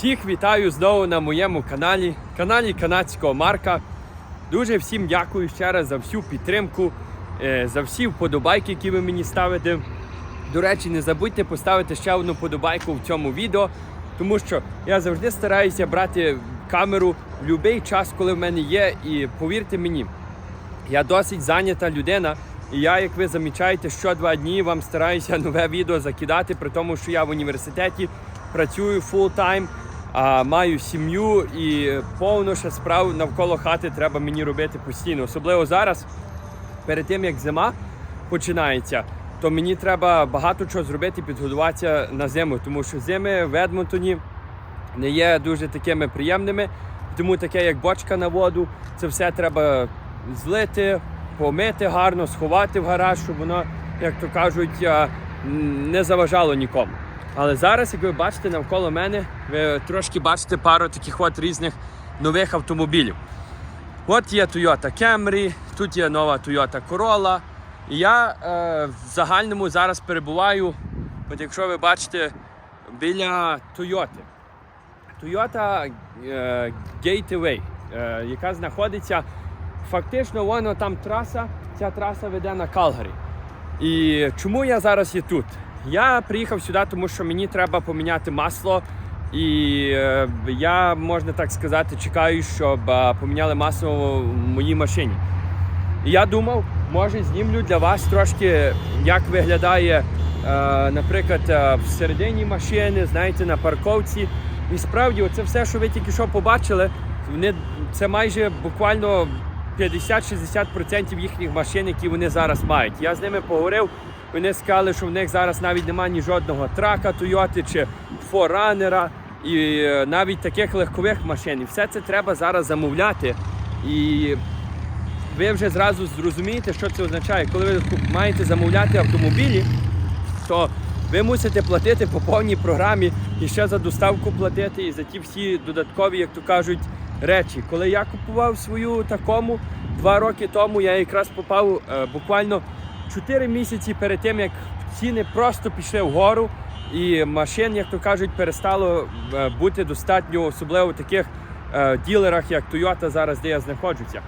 Всіх вітаю знову на моєму каналі, каналі канадського Марка. Дуже всім дякую ще раз за всю підтримку, е, за всі вподобайки, які ви мені ставите. До речі, не забудьте поставити ще одну вподобайку в цьому відео, тому що я завжди стараюся брати камеру в будь-який час, коли в мене є. І повірте мені, я досить зайнята людина, і я, як ви замічаєте, що два дні вам стараюся нове відео закидати, при тому, що я в університеті працюю фултайм, а маю сім'ю і повно ще справ навколо хати треба мені робити постійно. Особливо зараз, перед тим як зима починається, то мені треба багато чого зробити, підготуватися на зиму, тому що зими в Едмонтоні не є дуже такими приємними. Тому таке, як бочка на воду, це все треба злити, помити гарно, сховати в гараж, щоб воно, як то кажуть, не заважало нікому. Але зараз, як ви бачите, навколо мене, ви трошки бачите пару таких от різних нових автомобілів. От є Toyota Camry, тут є нова Toyota Corolla. І я е, в загальному зараз перебуваю, от якщо ви бачите, біля Toyota. Toyota е, Gateway, е, яка знаходиться фактично воно там траса, ця траса веде на Калгарі. І чому я зараз є тут? Я приїхав сюди, тому що мені треба поміняти масло. І е, я, можна так сказати, чекаю, щоб е, поміняли масло в моїй машині. І я думав, може знімлю для вас трошки, як виглядає, е, наприклад, всередині машини, знаєте, на парковці. І справді, це все, що ви тільки що побачили, вони, це майже буквально 50-60% їхніх машин, які вони зараз мають. Я з ними поговорив. Вони сказали, що в них зараз навіть немає ні жодного трака Toyota чи форанера, і е, навіть таких легкових машин. І все це треба зараз замовляти. І ви вже зразу зрозумієте, що це означає. Коли ви маєте замовляти автомобілі, то ви мусите платити по повній програмі і ще за доставку платити, і за ті всі додаткові, як то кажуть, речі. Коли я купував свою такому два роки тому, я якраз попав е, буквально 4 місяці перед тим, як ціни просто пішли вгору, і машин, як то кажуть, перестало е, бути достатньо, особливо в таких е, ділерах, як Toyota зараз, де я знаходжуся.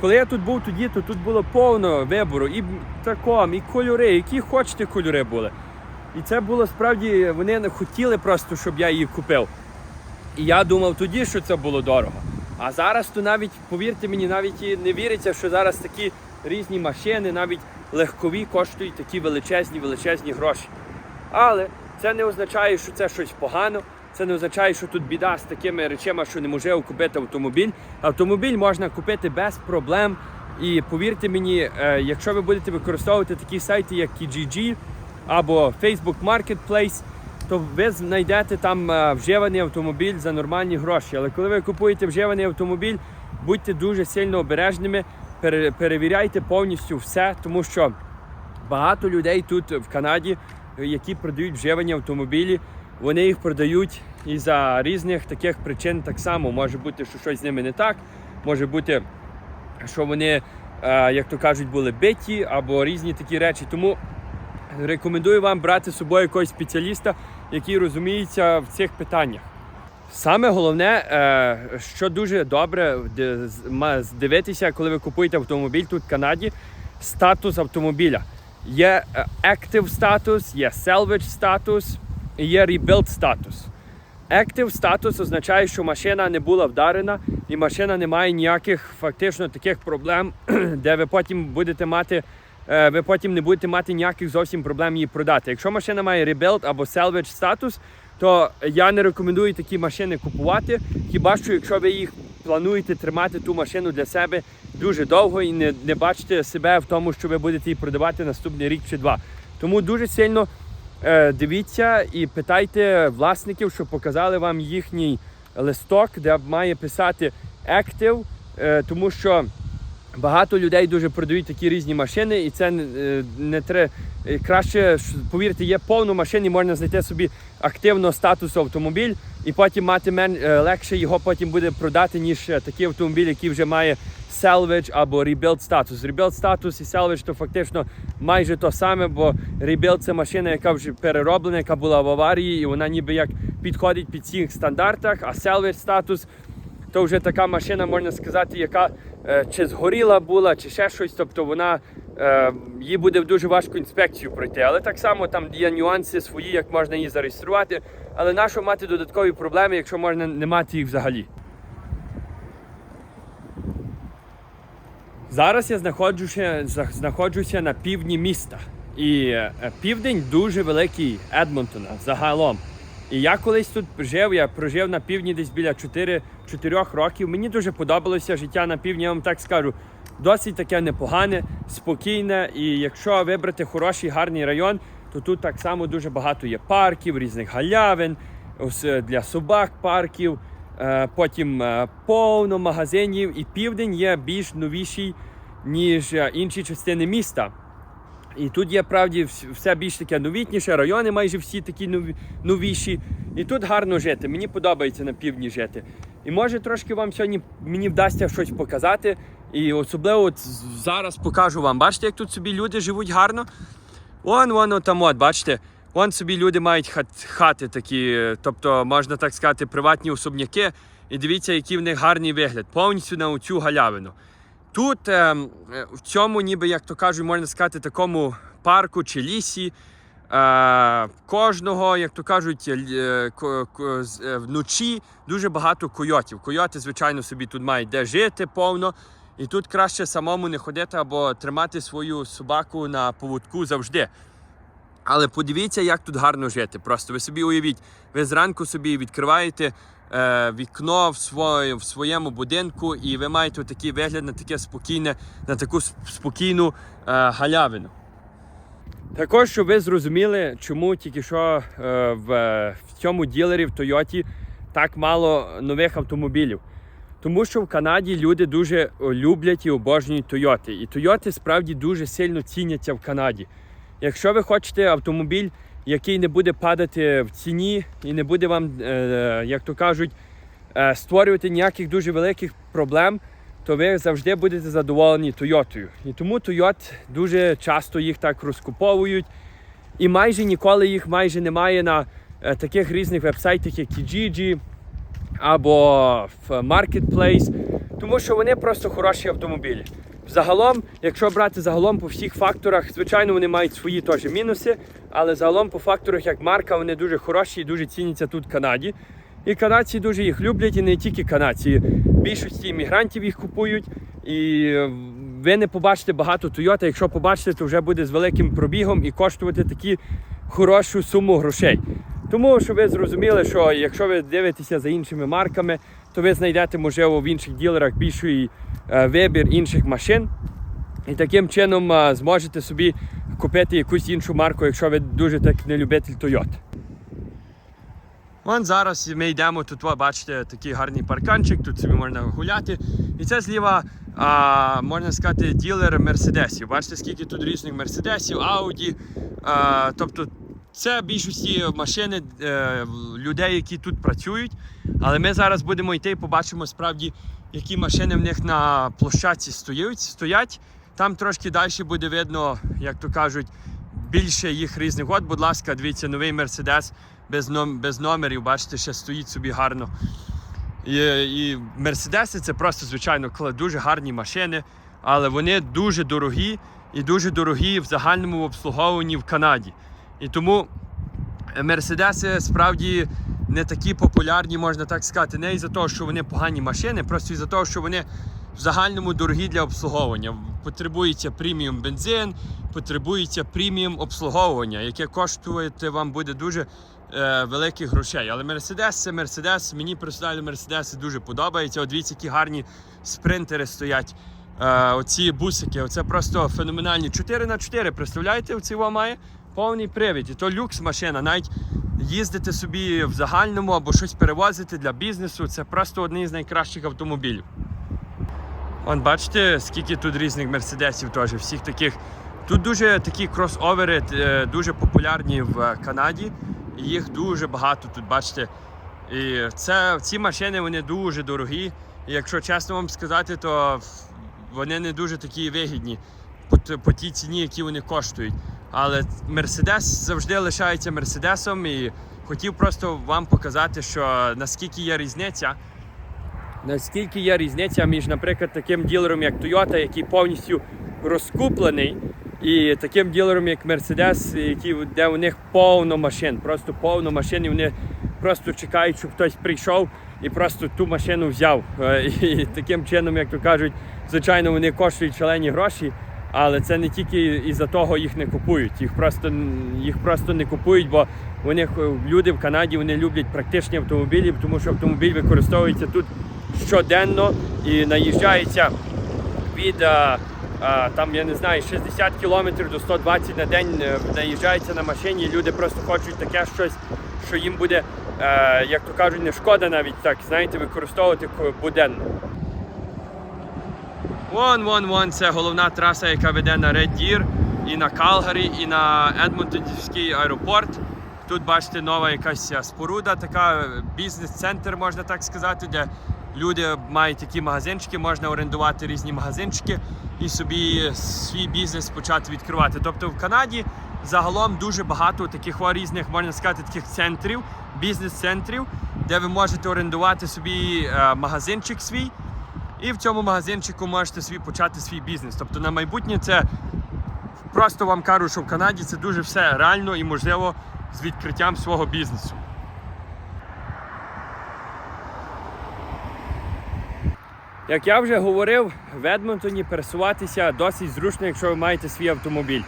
Коли я тут був тоді, то тут було повно вибору, і таком, і кольори, які хочете кольори були. І це було справді, вони не хотіли просто, щоб я її купив. І я думав тоді, що це було дорого. А зараз то навіть, повірте мені, навіть і не віриться, що зараз такі різні машини, навіть легкові, коштують такі величезні, величезні гроші. Але це не означає, що це щось погано. Це не означає, що тут біда з такими речами, що неможливо купити автомобіль. Автомобіль можна купити без проблем. І повірте мені, е, якщо ви будете використовувати такі сайти, як Kijiji або Facebook Marketplace, то ви знайдете там е, вживаний автомобіль за нормальні гроші. Але коли ви купуєте вживаний автомобіль, будьте дуже сильно обережними, перевіряйте повністю все, тому що багато людей тут в Канаді, які продають вживані автомобілі, вони їх продають із-за різних таких причин так само. Може бути, що щось з ними не так, може бути, що вони, е, як то кажуть, були биті або різні такі речі. Тому рекомендую вам брати з собою якогось спеціаліста, який розуміється в цих питаннях. Саме головне, е, що дуже добре дивитися, коли ви купуєте автомобіль тут в Канаді, статус автомобіля. Є е, Active статус, є Salvage статус і є Rebuild статус. Active статус означає, що машина не була вдарена і машина не має ніяких фактично таких проблем, де ви потім будете мати, е, ви потім не будете мати ніяких зовсім проблем її продати. Якщо машина має rebuild або salvage статус, то я не рекомендую такі машини купувати. Хіба що якщо ви їх плануєте тримати ту машину для себе дуже довго і не, не бачите себе в тому, що ви будете її продавати наступний рік чи два. Тому дуже сильно е, дивіться і питайте власників, щоб показали вам їхній листок, де має писати Active, е, тому що багато людей дуже продають такі різні машини, і це е, не треба. Краще повірте, є повно машин і можна знайти собі активно статусу автомобіль. і потім мати мен, е, легше його потім буде продати, ніж е, такий автомобіль, який вже має salvage або rebuild статус. Rebuild статус і salvage то фактично майже то саме, бо rebuild це машина, яка вже перероблена, яка була в аварії, і вона ніби як підходить під цих стандартах, а salvage статус то вже така машина, можна сказати, яка е, чи згоріла була, чи ще щось. Тобто вона їй буде дуже важко інспекцію пройти. Але так само там є нюанси свої, як можна її зареєструвати. Але нащо мати додаткові проблеми, якщо можна не мати їх взагалі? Зараз я знаходжуся, знаходжуся на півдні міста. І е, південь дуже великий Едмонтона загалом. І я колись тут жив, я прожив на півдні десь біля 4, 4 років. Мені дуже подобалося життя на півдні, я вам так скажу. Досить таке непогане, спокійне. І якщо вибрати хороший гарний район, то тут так само дуже багато є парків, різних галявин, е, для собак парків. Е, Потім е, повно магазинів, і південь є більш новіший, ніж інші частини міста. І тут є правді все більш таке новітніше, райони майже всі такі нові- новіші. І тут гарно жити. Мені подобається на півдні жити. І може трошки вам сьогодні мені вдасться щось показати. І особливо от зараз покажу вам. Бачите, як тут собі люди живуть гарно? Вон воно там, от, бачите, вон собі люди мають хат, хати такі, тобто, можна так сказати, приватні особняки. І дивіться, який в них гарний вигляд, повністю на оцю галявину. Тут, е, в цьому, ніби, як то кажуть, можна сказати, такому парку чи лісі. Е, кожного, як то кажуть, е, ко- з- е, вночі дуже багато койотів. Койоти, звичайно, собі тут мають де жити повно. І тут краще самому не ходити або тримати свою собаку на поводку завжди. Але подивіться, як тут гарно жити. Просто ви собі уявіть, ви зранку собі відкриваєте е, вікно в, своє, в своєму будинку, і ви маєте такий вигляд на таке спокійне, на таку спокійну е, галявину. Також, щоб ви зрозуміли, чому тільки що е, в, в цьому ділері в Тойоті так мало нових автомобілів. Тому що в Канаді люди дуже люблять і обожнюють Тойоти. І Тойоти справді дуже сильно ціняться в Канаді. Якщо ви хочете автомобіль, який не буде падати в ціні і не буде вам, е, як то кажуть, е, створювати ніяких дуже великих проблем, то ви завжди будете задоволені Тойотою. І тому Тойот дуже часто їх так розкуповують. І майже ніколи їх майже немає на е, таких різних вебсайтах, як Kijiji або в Marketplace, тому що вони просто хороші автомобілі. Загалом, якщо брати загалом по всіх факторах, звичайно, вони мають свої теж мінуси, але загалом по факторах як марка вони дуже хороші і дуже ціняться тут в Канаді. І канадці дуже їх люблять, і не тільки канадці. Більшості іммігрантів їх купують. І е, ви не побачите багато Toyota. Якщо побачите, то вже буде з великим пробігом і коштувати такі хорошу суму грошей. Тому що ви зрозуміли, що якщо ви дивитеся за іншими марками, то ви знайдете, можливо, в інших ділерах більший е, вибір інших машин. І таким чином е, зможете собі купити якусь іншу марку, якщо ви дуже так не любитель Toyota. Вон зараз ми йдемо, тут ви бачите такий гарний парканчик, тут собі можна гуляти. І це зліва, а, можна сказати, ділер мерседесів. Бачите, скільки тут різних мерседесів, ауді. Тобто це більшості машини е, людей, які тут працюють. Але ми зараз будемо йти і побачимо справді, які машини в них на площадці стоять. Там трошки далі буде видно, як то кажуть, більше їх різних. От, будь ласка, дивіться, новий Мерседес без, ном, без номерів, бачите, ще стоїть собі гарно. І, і Мерседеси це просто, звичайно, дуже гарні машини, але вони дуже дорогі і дуже дорогі в загальному обслуговуванні в Канаді. І тому Мерседеси справді не такі популярні, можна так сказати, не із-за того, що вони погані машини, просто із-за того, що вони в загальному дорогі для обслуговування. Потребується преміум бензин, потребується преміум обслуговування, яке коштує вам буде дуже е, великих грошей. Але Мерседес це Мерседес. Мені персонально Мерседеси дуже подобаються. От дивіться, які гарні спринтери стоять. Е, оці бусики, оце просто феноменальні. 4 на 4 представляєте, оці має повний привід. І то люкс машина. Навіть їздити собі в загальному або щось перевозити для бізнесу. Це просто одні з найкращих автомобілів. Вон, бачите, скільки тут різних мерседесів теж, всіх таких. Тут дуже такі кросовери е, дуже популярні в Канаді. І їх дуже багато тут, бачите. І це, ці машини вони дуже дорогі. І якщо чесно вам сказати, то вони не дуже такі вигідні по, тій ціні, які вони коштують. Але Мерседес завжди лишається Мерседесом і хотів просто вам показати, що наскільки є різниця. Наскільки є різниця між, наприклад, таким ділером, як Toyota, який повністю розкуплений, і таким ділером, як які, де у них повно машин, просто повно машин, і вони просто чекають, щоб хтось прийшов і просто ту машину взяв. Е, І таким чином, як то кажуть, звичайно, вони коштують шалені гроші, але це не тільки із-за того їх не купують. Їх просто, їх просто не купують, бо вони люди в Канаді вони люблять практичні автомобілі, тому що автомобіль використовується тут щоденно і наїжджається від а, а, там, я не знаю, 60 км до 120 на день е, наїжджається на машині. і Люди просто хочуть таке щось, що їм буде, е, як то кажуть, не шкода навіть так, знаєте, використовувати буденно. Вон, вон, вон, це головна траса, яка веде на Red Deer і на Калгарі, і на Едмонтонський аеропорт. Тут бачите нова якась е, споруда, така е, бізнес-центр, можна так сказати, де люди мають такі магазинчики, можна орендувати різні магазинчики і собі свій бізнес почати відкривати. Тобто в Канаді загалом дуже багато таких різних, можна сказати, таких центрів, бізнес-центрів, де ви можете орендувати собі е, магазинчик свій. І в цьому магазинчику можете собі почати свій бізнес. Тобто на майбутнє це просто вам кажу, що в Канаді це дуже все реально і можливо з відкриттям свого бізнесу. Як я вже говорив, в Едмонтоні пересуватися досить зручно, якщо ви маєте свій автомобіль.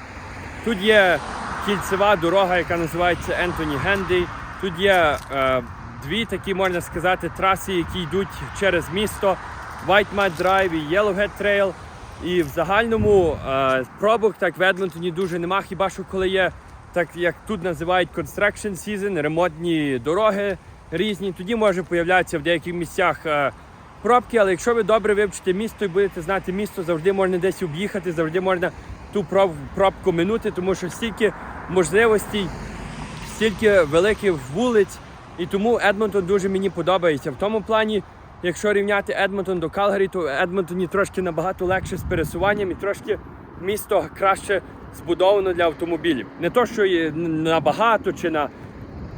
Тут є кільцева дорога, яка називається Ентоні Генді. Тут є е, дві такі, можна сказати, траси, які йдуть через місто. White Mud Drive і Yellowhead Trail. І в загальному е, пробок так в Едмонтоні дуже нема, хіба що коли є, так як тут називають construction season, ремонтні дороги різні, тоді може появлятися в деяких місцях е, пробки, але якщо ви добре вивчите місто і будете знати місто, завжди можна десь об'їхати, завжди можна ту проб- пробку минути, тому що стільки можливостей, стільки великих вулиць, і тому Едмонтон дуже мені подобається. В тому плані, якщо рівняти Едмонтон до Калгарі, то Едмонтоні трошки набагато легше з пересуванням і трошки місто краще збудовано для автомобілів. Не то, що набагато чи на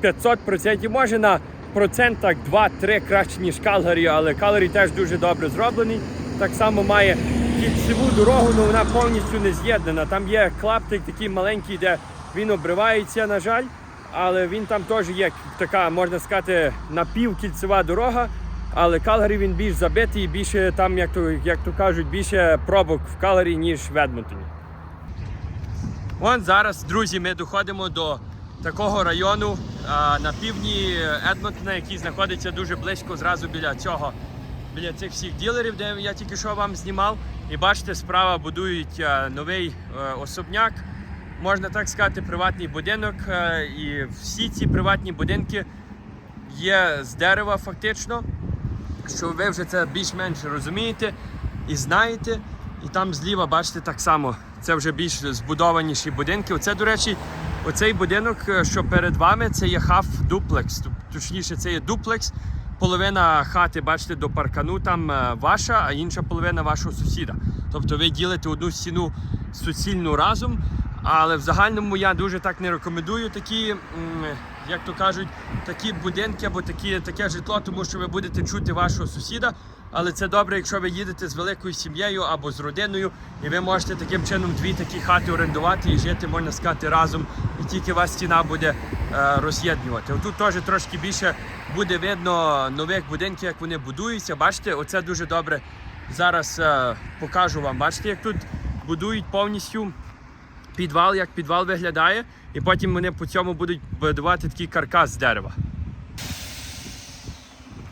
500%, може на процентах 2-3 краще, ніж Калгарі, але Калгарі теж дуже добре зроблений. Так само має кільцеву дорогу, але вона повністю не з'єднана. Там є клаптик такий маленький, де він обривається, на жаль, але він там теж є така, можна сказати, напівкільцева дорога. Але Калгарі він більш забитий, більше там, як то, як то кажуть, більше пробок в Калгарі, ніж в Едмонтоні. Вон зараз, друзі, ми доходимо до такого району а, на півдні Едмонтона, який знаходиться дуже близько зразу біля цього, біля цих всіх ділерів, де я тільки що вам знімав. І бачите, справа будують а, новий е, особняк, можна так сказати, приватний будинок. е, І всі ці приватні будинки є з дерева фактично що ви вже це більш-менш розумієте і знаєте. І там зліва, бачите, так само це вже більш збудованіші будинки. Оце, до речі, оцей будинок, е, що перед вами, це є хаф дуплекс. Точніше, це є дуплекс. Половина хати, бачите, до паркану там е, ваша, а інша половина вашого сусіда. Тобто ви ділите одну стіну суцільну разом. Але в загальному я дуже так не рекомендую такі, як то кажуть, такі будинки або такі, таке житло, тому що ви будете чути вашого сусіда. Але це добре, якщо ви їдете з великою сім'єю або з родиною, і ви можете таким чином дві такі хати орендувати і жити, можна сказати, разом, і тільки вас стіна буде е, роз'єднувати. Отут теж трошки більше буде видно нових будинків, як вони будуються. Бачите, оце дуже добре. Зараз е, покажу вам. Бачите, як тут будують повністю підвал, як підвал виглядає, і потім вони по цьому будуть будувати такий каркас з дерева.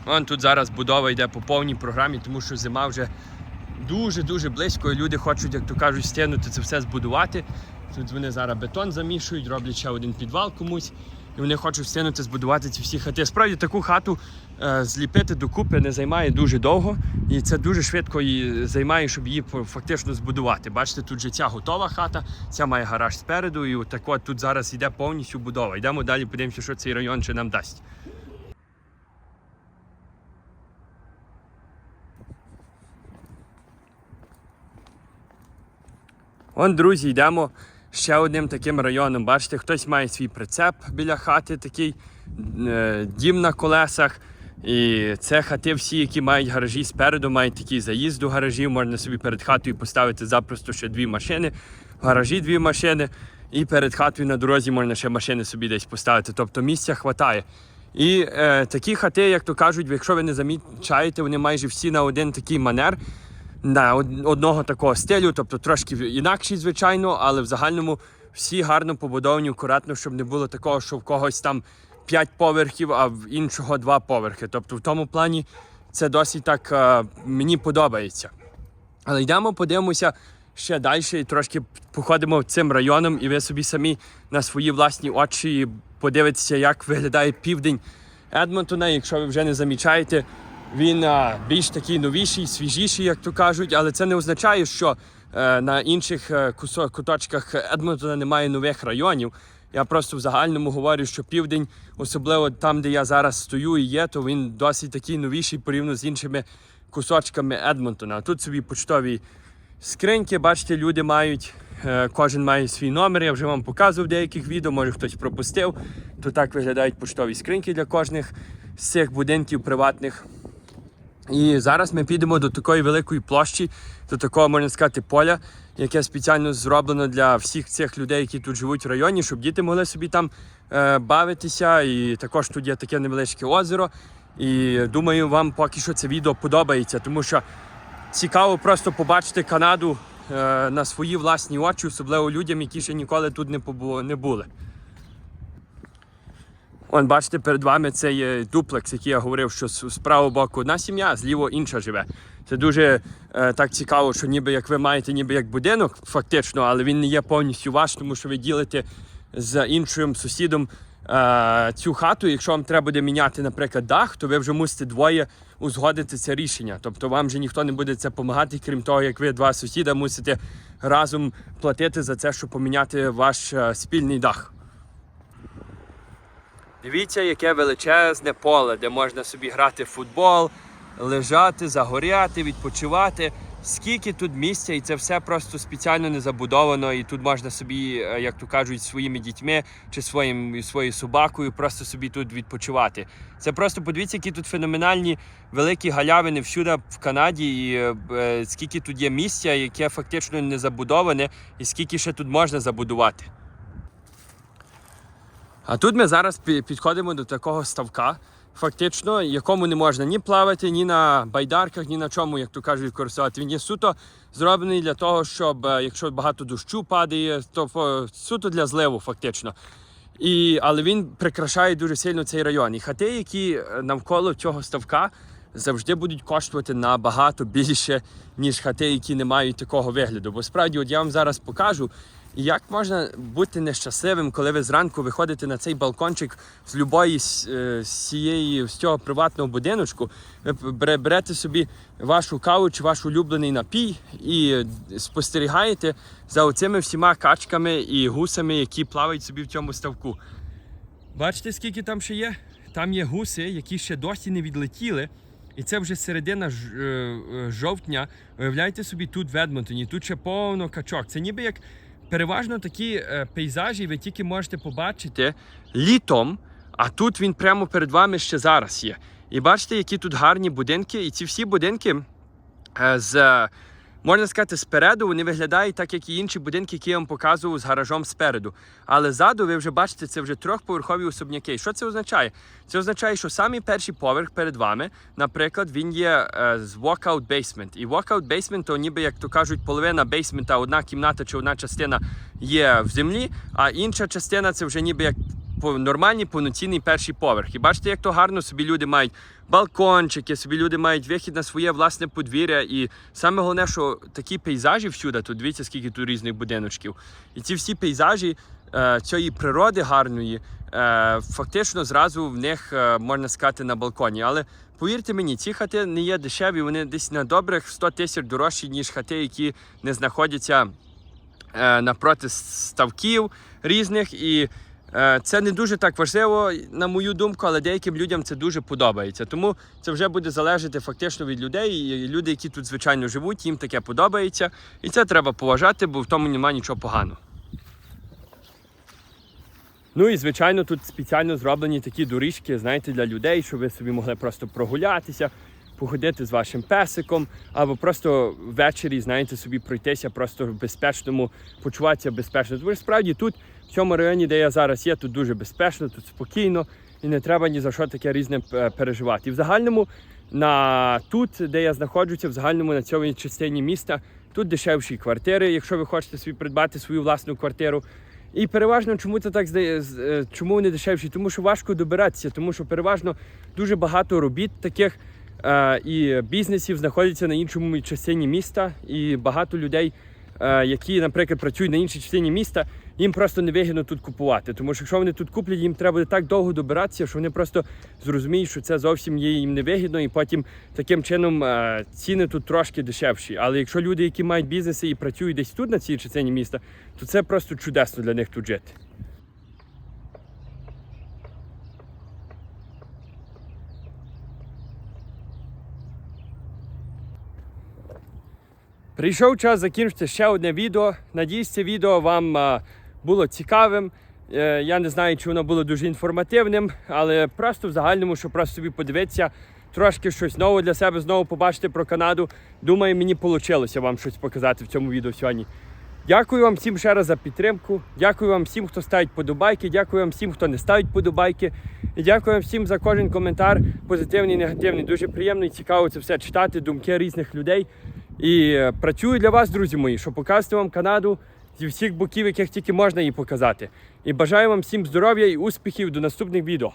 Вон тут зараз будова йде по повній програмі, тому що зима вже дуже-дуже близько, і люди хочуть, як то кажуть, стягнути це все збудувати. Тут вони зараз бетон замішують, роблять ще один підвал комусь, і вони хочуть встигнути збудувати ці всі хати. Справді таку хату е, зліпити докупи не займає дуже довго, і це дуже швидко і займає, щоб її фактично збудувати. Бачите, тут же ця готова хата, ця має гараж спереду, і так от тут зараз йде повністю будова. Йдемо далі, подивимося, що цей район ще нам дасть. Он, друзі, йдемо ще одним таким районом. Бачите, хтось має свій прицеп біля хати, такий е, дім на колесах. І це хати всі, які мають гаражі спереду, мають такий заїзд до гаражів. Можна собі перед хатою поставити запросто ще дві машини, в гаражі дві машини, і перед хатою на дорозі можна ще машини собі десь поставити. Тобто місця вистачає. І е, такі хати, як то кажуть, якщо ви не замічаєте, вони майже всі на один такий манер на одного такого стилю, тобто трошки інакший, звичайно, але в загальному всі гарно побудовані, акуратно, щоб не було такого, що в когось там 5 поверхів, а в іншого 2 поверхи. Тобто в тому плані це досить так е, мені подобається. Але йдемо, подивимося ще далі і трошки походимо цим районом, і ви собі самі на свої власні очі подивитеся, як виглядає південь Едмонтона. Якщо ви вже не замічаєте, він а, більш такий новіший, свіжіший, як то кажуть, але це не означає, що е, на інших е, кусо- куточках Едмонтона немає нових районів. Я просто в загальному говорю, що південь, особливо там, де я зараз стою і є, то він досить такий новіший порівняно з іншими кусочками Едмонтона. Тут собі почтові скриньки, бачите, люди мають, е, кожен має свій номер. Я вже вам показував деяких відео, може хтось пропустив. То так виглядають поштові скриньки для кожних з цих будинків приватних. І зараз ми підемо до такої великої площі, до такого, можна сказати, поля, яке спеціально зроблено для всіх цих людей, які тут живуть в районі, щоб діти могли собі там е, бавитися. І також тут є таке невеличке озеро. І думаю, вам поки що це відео подобається, тому що цікаво просто побачити Канаду е, на свої власні очі, особливо людям, які ще ніколи тут не, побу- не були. Вон, бачите, перед вами це є дуплекс, який я говорив, що з правого боку одна сім'я, а зліво інша живе. Це дуже е, так цікаво, що ніби як ви маєте ніби як будинок, фактично, але він не є повністю ваш, тому що ви ділите з іншим сусідом е, цю хату. Якщо вам треба буде міняти, наприклад, дах, то ви вже мусите двоє узгодити це рішення. Тобто вам вже ніхто не буде це допомагати, крім того, як ви два сусіда мусите разом платити за це, щоб поміняти ваш е, спільний дах. Дивіться, яке величезне поле, де можна собі грати в футбол, лежати, загоряти, відпочивати. Скільки тут місця, і це все просто спеціально не забудовано. І тут можна собі, е, як то кажуть, своїми дітьми чи своїм своєю собакою просто собі тут відпочивати. Це просто подивіться, які тут феноменальні великі галявини всюди в Канаді, і е, е, скільки тут є місця, яке фактично не забудоване, і скільки ще тут можна забудувати. А тут ми зараз підходимо до такого ставка, фактично, якому не можна ні плавати, ні на байдарках, ні на чому, як то кажуть, користувати. Він є суто зроблений для того, щоб е, якщо багато дощу падає, то суто для зливу, фактично. І, але він прикрашає дуже сильно цей район. І хати, які е, навколо цього ставка, завжди будуть коштувати набагато більше, ніж хати, які не мають такого вигляду. Бо справді, от я вам зараз покажу, як можна бути нещасливим, коли ви зранку виходите на цей балкончик з любої з, е, цієї з цього приватного будиночку, ви берете собі вашу каву чи ваш улюблений напій і е, спостерігаєте за оцими всіма качками і гусами, які плавають собі в цьому ставку. Бачите, скільки там ще є? Там є гуси, які ще досі не відлетіли. І це вже середина е, жовтня. Уявляєте собі, тут в Едмонтоні, тут ще повно качок. Це ніби як переважно такі е, пейзажі ви тільки можете побачити літом, а тут він прямо перед вами ще зараз є. І бачите, які тут гарні будинки, і ці всі будинки е, з. Можна сказати, спереду вони виглядають так, як і інші будинки, які я вам показував з гаражом спереду. Але ззаду ви вже бачите, це вже трьохповерхові особняки. Що це означає? Це означає, що самий перший поверх перед вами, наприклад, він є е, з walkout basement. І walkout basement, то ніби як то кажуть, половина бейсмента, одна кімната чи одна частина є в землі, а інша частина це вже ніби як нормальний повноцінний перший поверх. І бачите, як то гарно собі люди мають балкончики, собі люди мають вихід на своє власне подвір'я. І саме головне, що такі пейзажі всюди, тут дивіться, скільки тут різних будиночків. І ці всі пейзажі е, цієї природи гарної, е, фактично зразу в них е, можна сказати на балконі. Але повірте мені, ці хати не є дешеві, вони десь на добрих 100 тисяч дорожчі, ніж хати, які не знаходяться е, напроти ставків різних. І Це не дуже так важливо, на мою думку, але деяким людям це дуже подобається. Тому це вже буде залежати фактично від людей. І люди, які тут звичайно живуть, їм таке подобається. І це треба поважати, бо в тому немає нічого поганого. Ну і звичайно, тут спеціально зроблені такі доріжки, знаєте, для людей, щоб ви собі могли просто прогулятися, походити з вашим песиком, або просто ввечері, знаєте, собі пройтися просто в безпечному, почуватися безпечно. Тому що справді тут, в цьому районі, де я зараз є, тут дуже безпечно, тут спокійно і не треба ні за що таке різне е, переживати. І в загальному на тут, де я знаходжуся, в загальному на цьому частині міста, тут дешевші квартири, якщо ви хочете собі придбати свою власну квартиру. І переважно, чому це так здає, з- е, чому вони дешевші? Тому що важко добиратися, тому що переважно дуже багато робіт таких е, і бізнесів знаходяться на іншому частині міста, і багато людей, які, наприклад, працюють на іншій частині міста, їм просто невигідно тут купувати. Тому що якщо вони тут куплять, їм треба буде так довго добиратися, що вони просто зрозуміють, що це зовсім є їм невигідно, і потім таким чином е, ціни тут трошки дешевші. Але якщо люди, які мають бізнеси і працюють десь тут на цій частині міста, то це просто чудесно для них тут жити. Прийшов час закінчити ще одне відео. Надіюсь, це відео вам було цікавим. Е, я не знаю, чи воно було дуже інформативним, але просто в загальному, щоб просто собі подивитися, трошки щось нове для себе знову побачити про Канаду. Думаю, мені вийшло вам щось показати в цьому відео сьогодні. Дякую вам всім ще раз за підтримку. Дякую вам всім, хто ставить подобайки. Дякую вам всім, хто не ставить подобайки. І дякую вам всім за кожен коментар, позитивний, негативний. Дуже приємно і цікаво це все читати, думки різних людей. І е, працюю для вас, друзі мої, щоб показати вам Канаду зі всіх боків, яких тільки можна її показати. І бажаю вам всім здоров'я і успіхів до наступних відео.